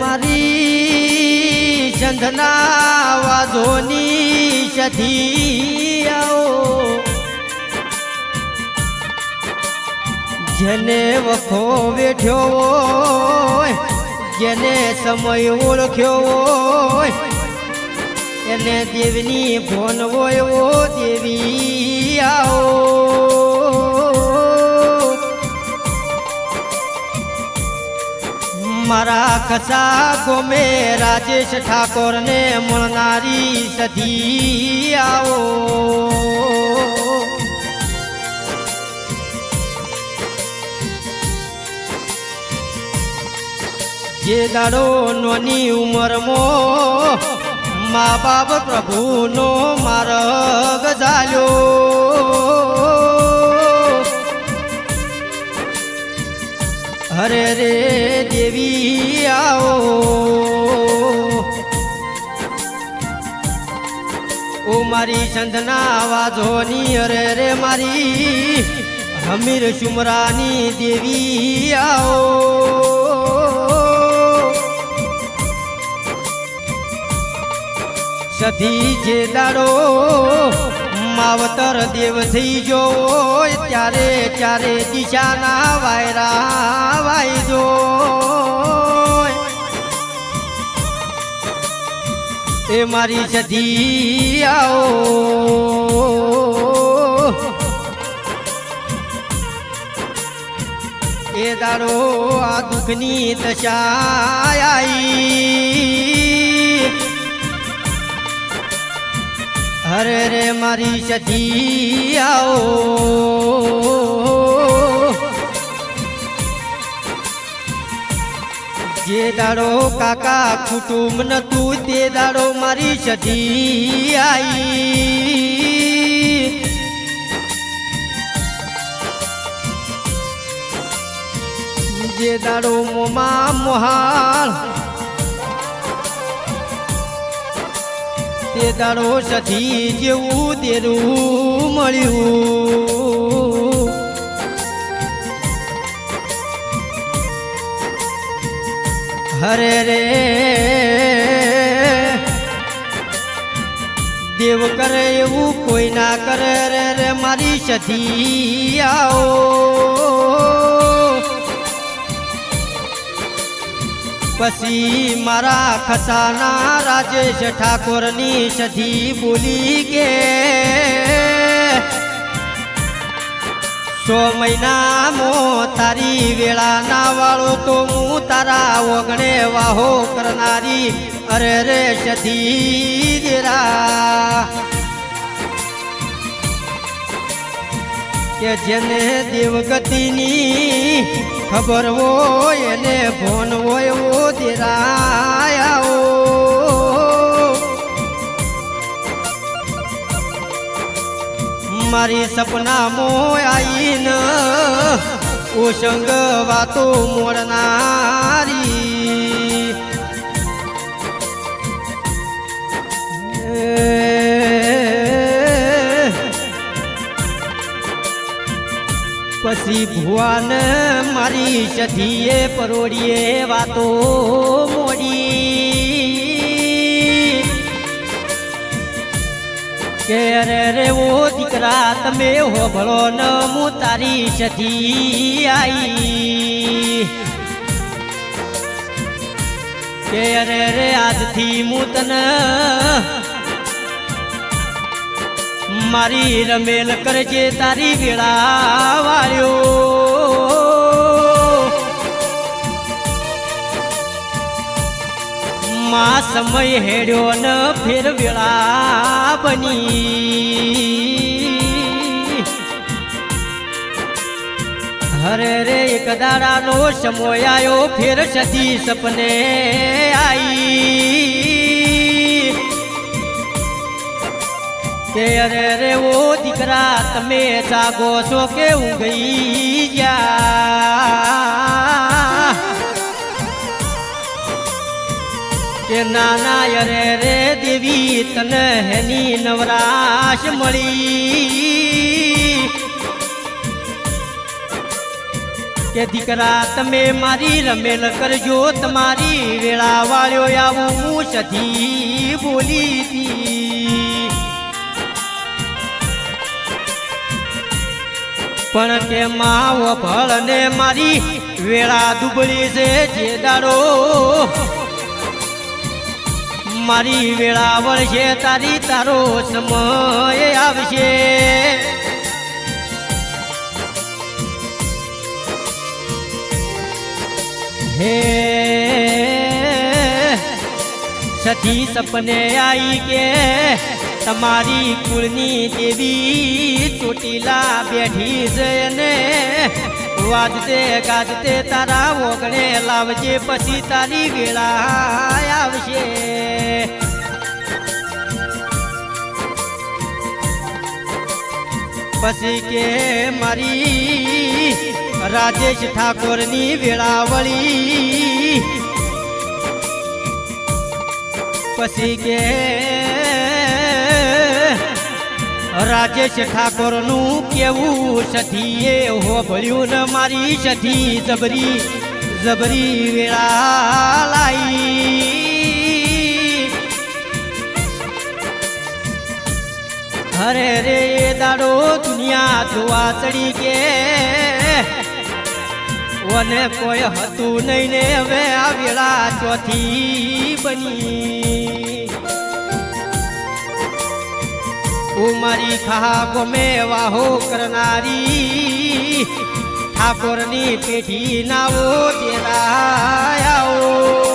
મારી ચંદના વાધોની સધિયાઓ જેને વખો વેઠ્યો હોય, જેને સમય ઓળખ્યો હોય, એને દેવની ફોન હોય ઓ દેવી. મારા ખસા ગોમે રાજેશ ઠાકોર ને મળનારી સધી આવો. જે દાડો નોની ઉંમરમાં મા બાપ પ્રભુનો માર્ગ ચાલ્યો હરે રે દેવી આવો. ઓ મારી સંતના વાજોની અરે રે મારી, હમીર સુમરાની દેવી આવો. સધી જે દાડો માવતર દેવ થઈ જો ત્યારે ત્યારે દિશાના વાયરા વાયજો એ મારી સધી આવો. એ દારો આ દુઃખની દશા આઈ. હરે રે મારી સધી આવો જે દાડો કાકા કુટુંબ નતું, તે દાડો મારી સધી આવી જે દાડો મોમાં મોહાલ તે તારો સથી જેવું તેરું મળ્યું. હરે રે, દેવ કરે એવું કોઈ ના કરે રે મારી સથી આવો. પછી મારા ખસાના રાજેશ ઠાકોરની સધી બોલી કે સો મહિનામો તારી વેળાના વાળો તો હું તારા ઓગણે વાહો કરનારી, અરે રે સધી દેરા. કે જેને દેવગતિની ખબર હોય ને ભોન હોય ઓ દેરાયાઓ મારી સપનામાં આવીને સંગ વાતો મોડનારી. પછી ભુવાન મારી સધીએ પરોડીએ વાતો મોડી. કે અરે રે ઓ દીકરા, તમે હોભળો ન, હું તારી સધી આઈ. કે અરે રે, આજથી હું તને મારી રમેલ કરજે તારી વેળા વાળ્યો માં સમય હેડ્યો ન ફેર વેળા બની. હરે રે એક દાડાનો સમય આવ્યો ફેર સતી સપને આઈ. કે અરે રે ઓ દીકરા, તમે જાગો છો કે ઊંઘી ગયા કે નાના અરે રે દેવી, તને હેની નવરાશ મળી. કે દીકરા, તમે મારી રમેલ કરજો, તમારી વેળા વાળ્યો આવું હું સધી બોલી હતી પણ કે માવ ભળ ને મારી વેળા દુબળી છે, જે દાડો મારી વેળા વળશે, તારી તારો સમય આવશે. હે સતી સપને આઈ કે તમારી કુળની દેવી ચોટીલા બેઠી છે વાજતે, ગાજતે, તારા ઓગણે લાવજે, પછી તારી વેળા આવશે. પછી કે મારી રાજેશ ઠાકોરની વેળાવળી. પછી કે રાજેશ ઠાકોરનું કેવું સધીએ હોભળ્યું ને મારી સધી જબરી જબરી વેળા લાઈ. હરે રે, એ દાડો દુનિયા જોવા ચડી કે? ઓને કોઈ હતું નહીં ને હવે આ વેળા ચોથી બની. હું મારી ખા ગમે વાહો કરનારી. ઠાકોરની પેઢી નાવો તેરા આવો.